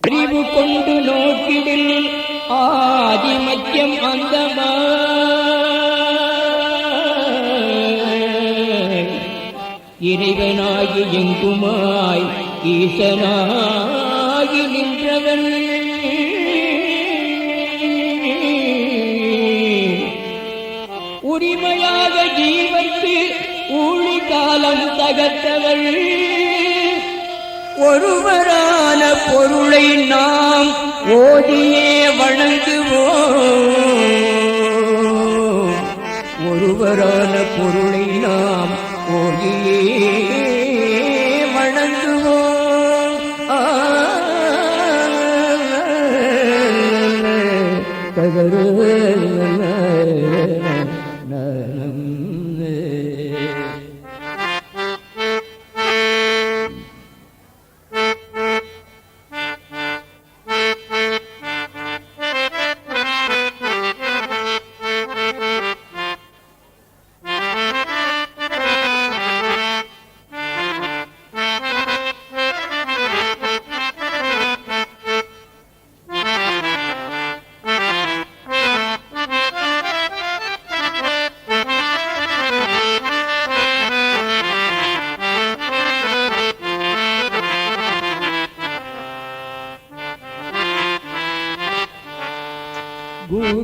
அறிவு கொண்டு நோக்கிடில் ஆதிமத்தியம் அந்தமா. இறைவனாகி எங்குமாய் ஈசனாகி நின்றவன். உரிமையாக ஜீவத்து ஊழி காலம் தகர்த்தவள். ஒருவரான பொருளை நாம் ஓதியே வணங்குவோம் ஒருவரான பொருளை நாம் ஓதியே வணங்குவோம் ஆ, தகரு நலம்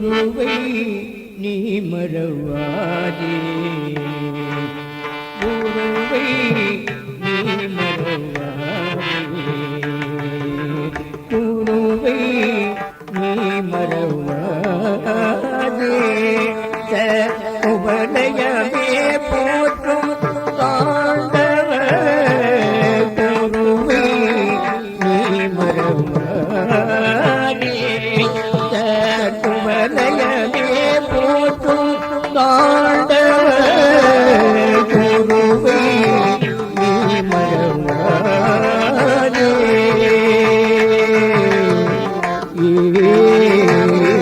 குருவை நீ மறவாதே. குருவை ಮಾಡಿ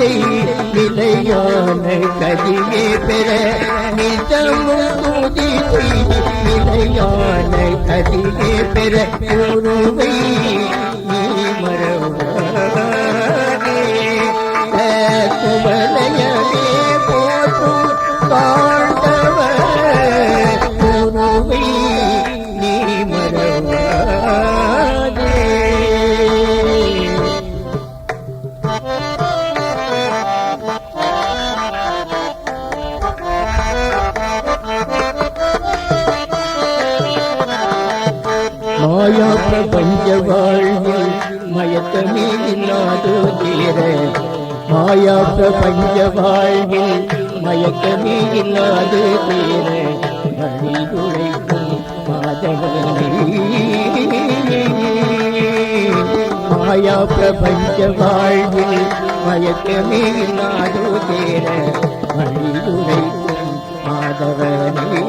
துதித்தை நிலையான கதியே பெற நித்தமும் துதித்தை நிலையான கதியே பெற குருவை நீ மறவாதே மாயா பிரபஞ்ச வாழ்வில் மயக்கமே இல்லாது தீர மாயா பிரபஞ்ச வாழ்வில் மயக்கமே இல்லாது தீர வழி மாதவனே. மாயா பிரபஞ்ச வாழ்வில் மயக்கமே இல்லாது தேர வழி உழைக்கும் மாதவனே.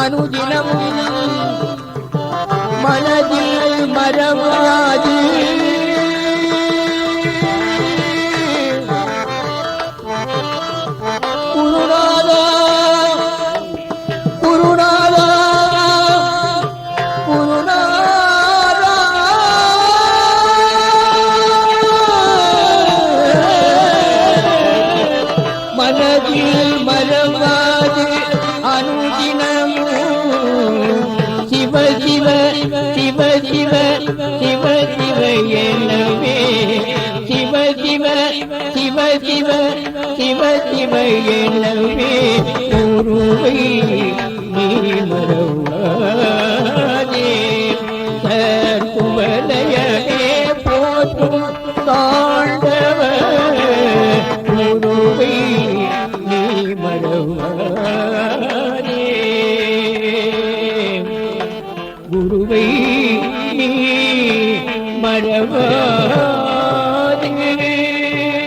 அனுதினமும் மனதில் மறவாது குருநாதா குருநாதா குருநாதா மனதில் மறவாது எனவே சிவ சிவ சிவ சிவ சிவ சிவ எனவே உருவை நீ குருவை